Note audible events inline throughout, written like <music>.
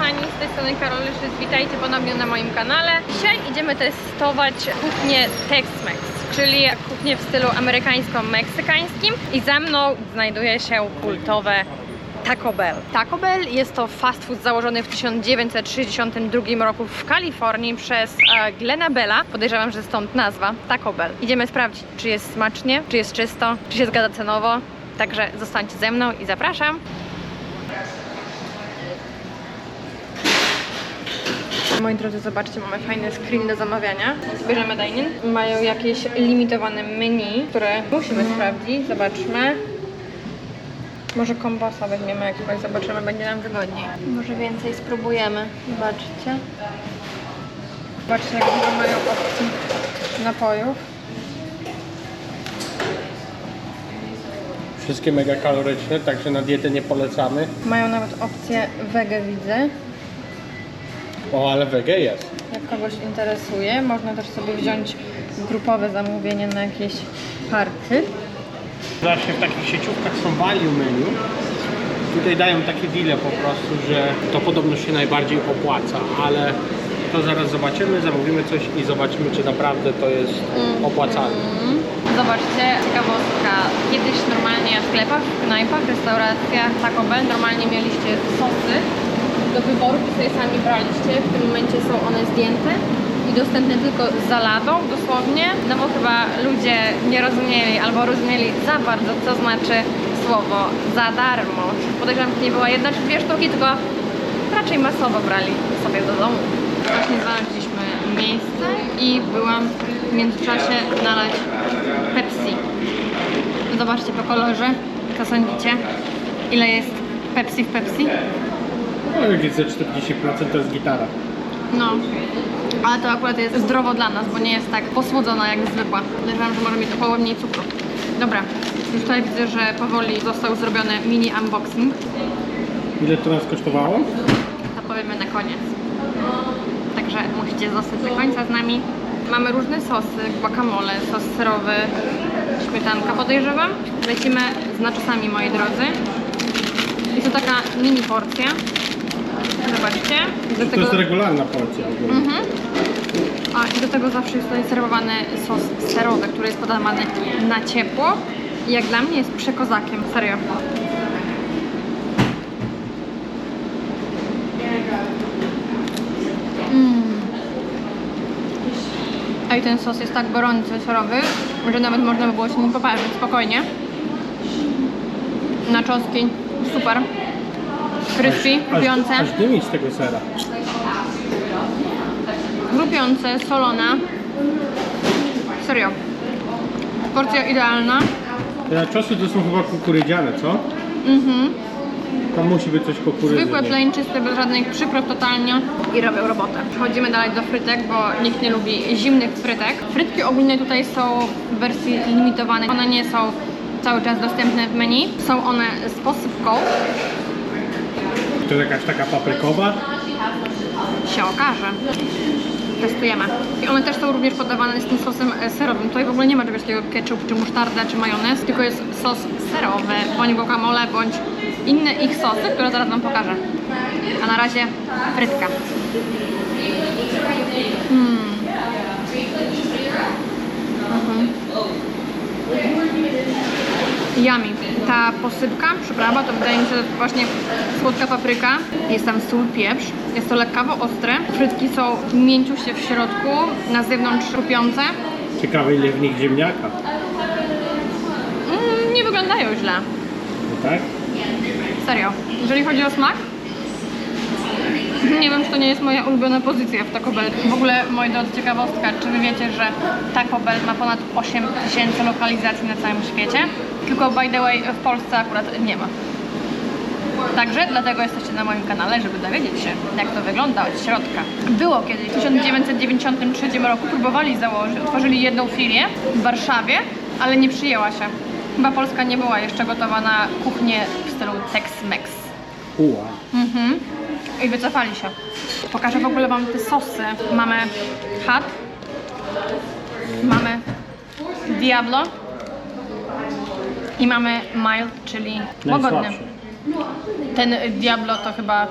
kochani, z tej strony Karolyszyc, witajcie ponownie na moim kanale. Dzisiaj idziemy testować kuchnię Tex-Mex, czyli kuchnię w stylu amerykańsko-meksykańskim i za mną znajduje się kultowe Taco Bell. Taco Bell jest to fast food założony w 1962 roku w Kalifornii przez e, Glena Bella. Podejrzewam, że stąd nazwa Taco Bell. Idziemy sprawdzić, czy jest smacznie, czy jest czysto, czy się zgadza cenowo. Także zostańcie ze mną i zapraszam. Moi drodzy, zobaczcie, mamy fajny screen do zamawiania. Bierzemy dine Mają jakieś limitowane menu, które musimy sprawdzić. Zobaczmy. Może kombosa weźmiemy jakiegoś, zobaczymy, będzie nam wygodniej. Może więcej spróbujemy. Zobaczcie. Zobaczcie, jak dużo mają opcji napojów. Wszystkie mega kaloryczne, także na dietę nie polecamy. Mają nawet opcję wege, widzę. O, ale wege jest. Jak kogoś interesuje, można też sobie wziąć grupowe zamówienie na jakieś party. Zawsze w takich sieciówkach są value menu. Tutaj dają takie deale po prostu, że to podobno się najbardziej opłaca, ale to zaraz zobaczymy, zamówimy coś i zobaczymy, czy naprawdę to jest opłacalne. Zobaczcie, ciekawostka. Kiedyś normalnie w sklepach, w knajpach, restauracjach Taco Bell normalnie mieliście sosy do wyboru, sobie sami braliście. W tym momencie są one zdjęte i dostępne tylko za ladą dosłownie, no bo chyba ludzie nie rozumieli albo rozumieli za bardzo, co znaczy słowo za darmo. Podejrzewam, że nie była jedna czy dwie sztuki, tylko raczej masowo brali sobie do domu. Właśnie znaleźliśmy miejsce i byłam w międzyczasie nalać Pepsi. Zobaczcie po kolorze, co sądzicie? Ile jest Pepsi w Pepsi? No, jak jest ze 40% to jest gitara. No, ale to akurat jest zdrowo dla nas, bo nie jest tak posłodzona jak zwykła. Podejrzewam, że może mieć o połowę mniej cukru. Dobra, już tutaj widzę, że powoli został zrobiony mini unboxing. Ile to nas kosztowało? To powiemy na koniec. Także musicie zostać do końca z nami. Mamy różne sosy, guacamole, sos serowy, śmietanka podejrzewam. Lecimy z naczosami, moi drodzy. Jest to taka mini porcja. Zobaczcie. Do To jest regularna porcja. Mhm. A i do tego zawsze jest tutaj serwowany sos serowy, który jest podawany na ciepło. I jak dla mnie jest przekozakiem, serio. Mm. A i ten sos jest tak gorący, serowy, że nawet można by było się nim poparzyć spokojnie. Naczoski, super. Aż, chrupiące. aż dymi z tego sera. Chrupiące, solona. Serio. Porcja idealna. Te czosy to są chyba kukurydziane, co? Mhm. Tam musi być coś kukurydzy. Zwykłe, nie? plain, czyste, bez żadnych przypraw totalnie i robią robotę. Przechodzimy dalej do frytek, bo nikt nie lubi zimnych frytek. Frytki ogólnie tutaj są w wersji limitowanej. One nie są cały czas dostępne w menu. Są one z posypką. To jest jakaś taka paprykowa. Się okaże. Testujemy. I one też są również podawane z tym sosem e, serowym. Tutaj w ogóle nie ma czegoś takiego ketchup, czy musztarda, czy majonez, tylko jest sos serowy, bądź guacamole, bądź inne ich sosy, które zaraz Wam pokażę. A na razie frytka. Mm. Mhm. Yummy. Ta posypka, przyprawa, to wydaje mi się, że to właśnie słodka papryka. Jest tam sól, pieprz. Jest to lekkawo ostre. Frytki są mięciusie w środku, na zewnątrz chrupiące. Ciekawe ile w nich ziemniaka. Mm, nie wyglądają źle. No tak? Serio. Jeżeli chodzi o smak, nie wiem, czy to nie jest moja ulubiona pozycja w Taco Bell. W ogóle, moi drodzy, ciekawostka, czy wy wiecie, że Taco Bell ma ponad 8 tysięcy lokalizacji na całym świecie? Tylko, by the way, w Polsce akurat nie ma. Także dlatego jesteście na moim kanale, żeby dowiedzieć się, jak to wygląda od środka. Było kiedyś, w 1993 roku próbowali założyć, otworzyli jedną filię w Warszawie, ale nie przyjęła się. Chyba Polska nie była jeszcze gotowa na kuchnię w stylu Tex-Mex. Uła. Mhm. I wycofali się. Pokażę w ogóle Wam te sosy. Mamy Hot, mamy Diablo i mamy Mild, czyli łagodny. Ten Diablo to chyba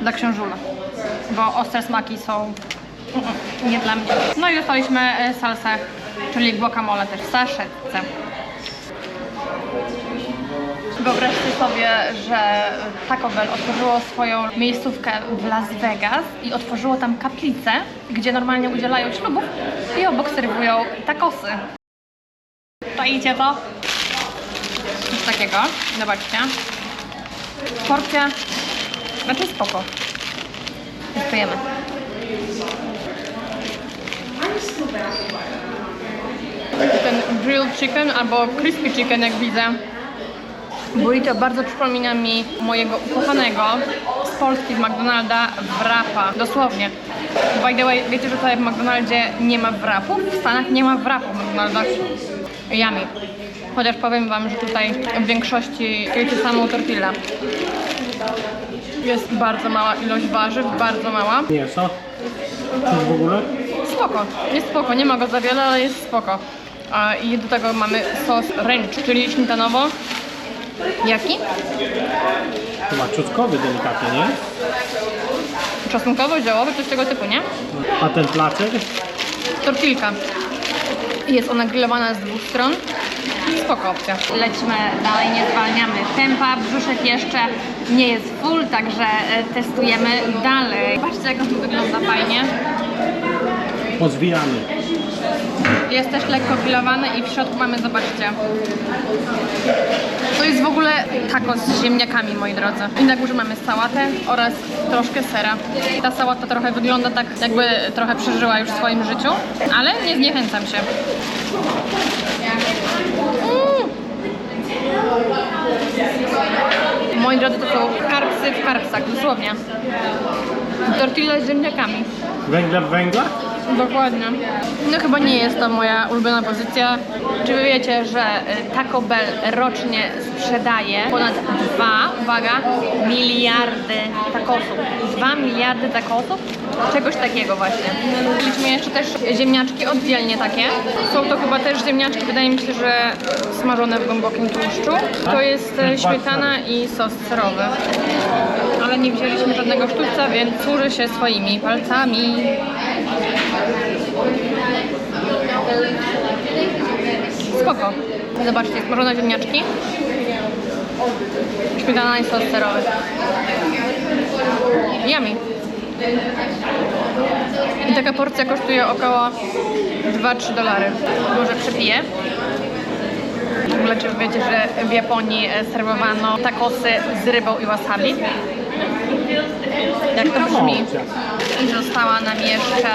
dla książula, bo ostre smaki są nie dla mnie. No i dostaliśmy e, salsę, czyli guacamole też w saszetce. Wyobraźcie sobie, że Taco Bell otworzyło swoją miejscówkę w Las Vegas i otworzyło tam kaplicę, gdzie normalnie udzielają ślubów i obok serwują tacosy. Czaicie to? Coś takiego, zobaczcie. Porcja, znaczy spoko. Testujemy. Ten grilled chicken albo crispy chicken jak widzę. Burrito bardzo przypomina mi mojego ukochanego z Polski, z McDonalda, wrapa. Dosłownie. By the way, wiecie, że tutaj w McDonaldzie nie ma wrapów? W Stanach nie ma wrapów w McDonaldach. Yummy. Chociaż powiem wam, że tutaj w większości jecie samą tortillę. Jest bardzo mała ilość warzyw, bardzo mała. Mięso? Coś w ogóle? Spoko, jest spoko, nie ma go za wiele, ale jest spoko. A, I do tego mamy sos ranch, czyli śmietanowo. Jaki? Chyba czosnkowy delikatnie, nie? Czosnkowo, ziołowy, coś tego typu, nie? A ten placek? Tortilka. Jest ona grillowana z dwóch stron. Spoko opcja. Lecimy dalej, nie zwalniamy tempa. Brzuszek jeszcze nie jest full, także e, testujemy dalej. Patrzcie jak on tu wygląda fajnie. Pozwijany. Jest też lekko grillowany i w środku mamy, zobaczcie. To jest w ogóle tacos z ziemniakami, moi drodzy. I na górze mamy sałatę oraz troszkę sera. Ta sałata trochę wygląda tak, jakby trochę przeżyła już w swoim życiu, ale nie zniechęcam się. Mm. Moi drodzy, to są karpsy w karpsach, dosłownie. Tortilla z ziemniakami. Węgle w węglach? Dokładnie. No chyba nie jest to moja ulubiona pozycja. Czy wy wiecie, że y, Taco Bell rocznie sprzedaje ponad 2, uwaga, miliardy takosów. 2 miliardy takosów? Czegoś takiego właśnie. Mieliśmy jeszcze też ziemniaczki oddzielnie takie. Są to chyba też ziemniaczki, wydaje mi się, że smażone w głębokim tłuszczu. To jest e, śmietana i sos serowy. Ale nie wzięliśmy żadnego sztućca, więc służy się swoimi palcami. Zobaczcie, smażone ziemniaczki. Śmietana i sos serowy. Yummy. I taka porcja kosztuje około 2-3 dolary. Może przepiję. W ogóle czy wiecie, że w Japonii e, serwowano takosy z rybą i wasabi? Jak to brzmi? I została nam jeszcze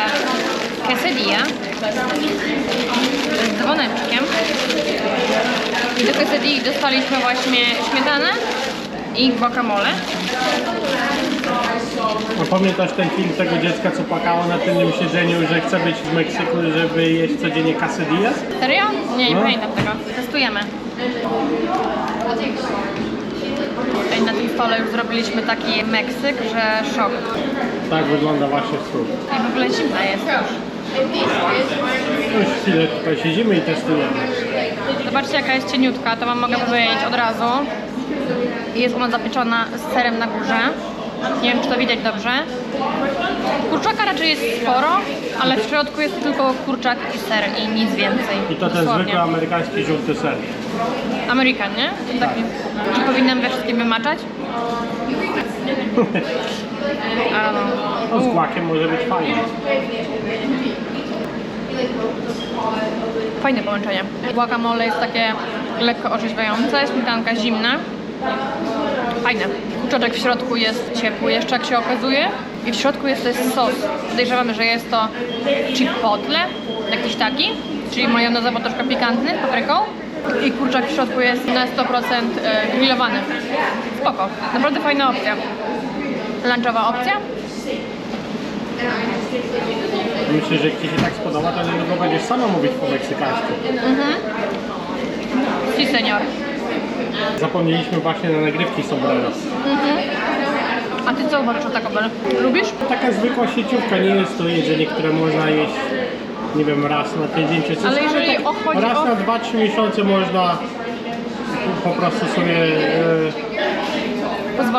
quesadilla z dzwoneczkiem. I do quesadilli dostaliśmy właśnie śmietanę i guacamole. A pamiętasz ten film tego dziecka, co płakało na tylnym siedzeniu, że chce być w Meksyku, żeby jeść codziennie quesadillas? Serio? Nie, nie No. pamiętam tego. Testujemy. Ej, Na tym stole już zrobiliśmy taki Meksyk, że szok. Tak wygląda właśnie stół. I w ogóle zimna jest już. Już chwilę tutaj siedzimy i testujemy. Zobaczcie jaka jest cieniutka, to wam mogę powiedzieć od razu. Jest ona zapieczona z serem na górze. Nie wiem czy to widać dobrze. Kurczaka raczej jest sporo, ale w środku jest tylko kurczak i ser i nic więcej. I to ten Dosłownie. zwykły amerykański żółty ser. Amerykan, nie? Ten Taki. Czy powinnam we wszystkim wymaczać? <laughs> No. No z kłakiem może być fajnie. Fajne połączenie. Guacamole jest takie lekko orzeźwiające, śmietanka zimna. Fajne. Kurczaczek w środku jest ciepły jeszcze jak się okazuje. I w środku jest też sos. Podejrzewamy, że jest to chipotle, jakiś taki, czyli majonezowo troszkę pikantny, z papryką. I kurczak w środku jest na 100% e, grillowany. Spoko. Naprawdę fajna opcja. Lunchowa opcja. Myślę, że jak Ci się tak spodoba, to niedługo będziesz sama mówić po meksykańsku. Si, senior. Zapomnieliśmy właśnie na nagrywki sombrero. A ty co uważasz o Taco Bell? Lubisz? Taka zwykła sieciówka, nie jest to jedzenie, które można jeść, nie wiem, raz na tydzień czy coś. Ale jeżeli tak chodzi raz o- na 2-3 miesiące można po prostu sobie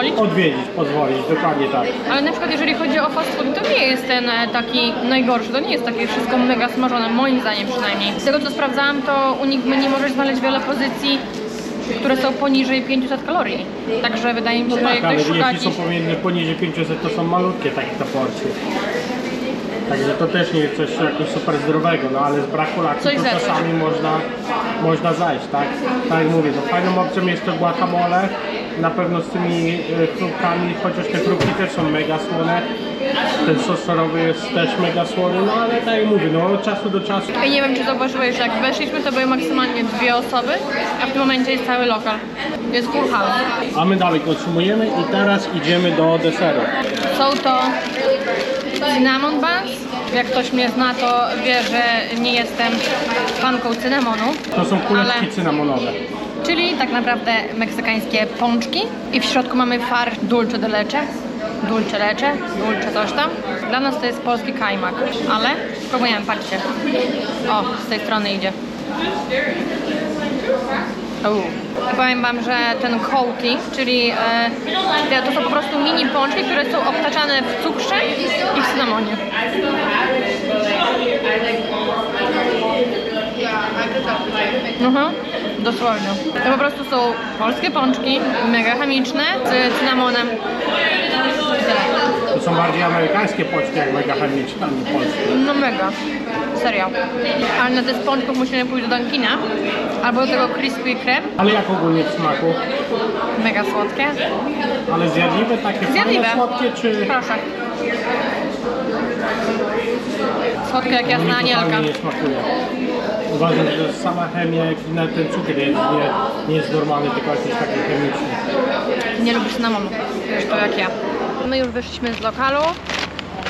pozwolić. odwiedzić, pozwolić, dokładnie tak. Ale na przykład jeżeli chodzi o fast food, to nie jest ten e, taki najgorszy, to nie jest takie wszystko mega smażone, moim zdaniem przynajmniej. Z tego co sprawdzałam, to u nich nie możesz znaleźć wiele pozycji, które są poniżej 500 kalorii. Także wydaje mi się, że jak Tak, ale ktoś szuka jeśli są pomiędzy poniżej 500, to są malutkie takie te porcje. Także to też nie jest coś jakoś super zdrowego, no ale z braku laktu Coś to czasami można, można zajść, tak? Tak jak mówię, no fajną opcją jest to guacamole, na pewno z tymi e, chrupkami, chociaż te chrupki też są mega słone. Ten sos sorowy jest też mega słony, no ale tak jak mówię, no od czasu do czasu I nie wiem, czy zauważyłeś, że jak weszliśmy, to były maksymalnie dwie osoby, a w tym momencie jest cały lokal. Jest full house. A my dalej konsumujemy i teraz idziemy do deseru. Są to cinnamon buns. Jak ktoś mnie zna, to wie, że nie jestem fanką cynamonu. To są kuleczki Ale- cynamonowe. Czyli tak naprawdę meksykańskie pączki. I w środku mamy farsz dulce de leche. Dulce leche, dulce coś tam. Dla nas to jest polski kajmak, ale spróbujemy, patrzcie. O, z tej strony idzie. Uuu. Powiem Wam, że ten coating, czyli e, to są po prostu mini pączki, które są obtaczane w cukrze i w cynamonie. Mhm, dosłownie. To po prostu są polskie pączki, mega chemiczne, z cynamonem. To są bardziej amerykańskie pączki, jak mega chemiczne, a nie polskie. No mega. Serio. Ale na te z pączków musimy pójść do Dunkina. Albo do tego Crispy Krem. Ale jak ogólnie w smaku? Mega słodkie. Ale zjadliwe, takie Zjadliwe. fajne, słodkie, czy... Proszę. Słodkie jak jasna anielka. nie smakuje. Uważam, że sama chemia, jak i na ten cukier jest, nie, nie jest normalny, tylko jakiś taki chemiczny. Nie lubię cynamonu. To jak ja. My już wyszliśmy z lokalu.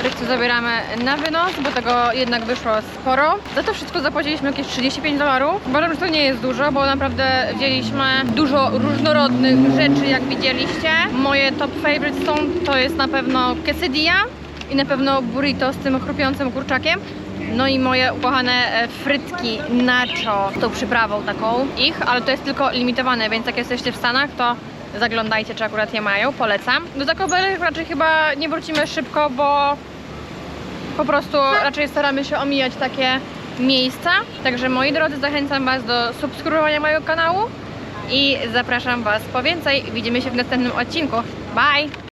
Resztę zabieramy na wynos, bo tego jednak wyszło sporo. Za to wszystko zapłaciliśmy jakieś 35 dolarów. Uważam, że to nie jest dużo, bo naprawdę wzięliśmy dużo różnorodnych rzeczy, jak widzieliście. Moje top favorites są, to jest na pewno quesadilla i na pewno burrito z tym chrupiącym kurczakiem. No i moje ukochane e, frytki nacho z tą przyprawą taką ich, ale to jest tylko limitowane, więc jak jesteście w Stanach, to zaglądajcie, czy akurat je mają, polecam. Do Taco Bell raczej chyba nie wrócimy szybko, bo po prostu raczej staramy się omijać takie miejsca. Także moi drodzy, zachęcam Was do subskrybowania mojego kanału i zapraszam Was po więcej. Widzimy się w następnym odcinku. Bye!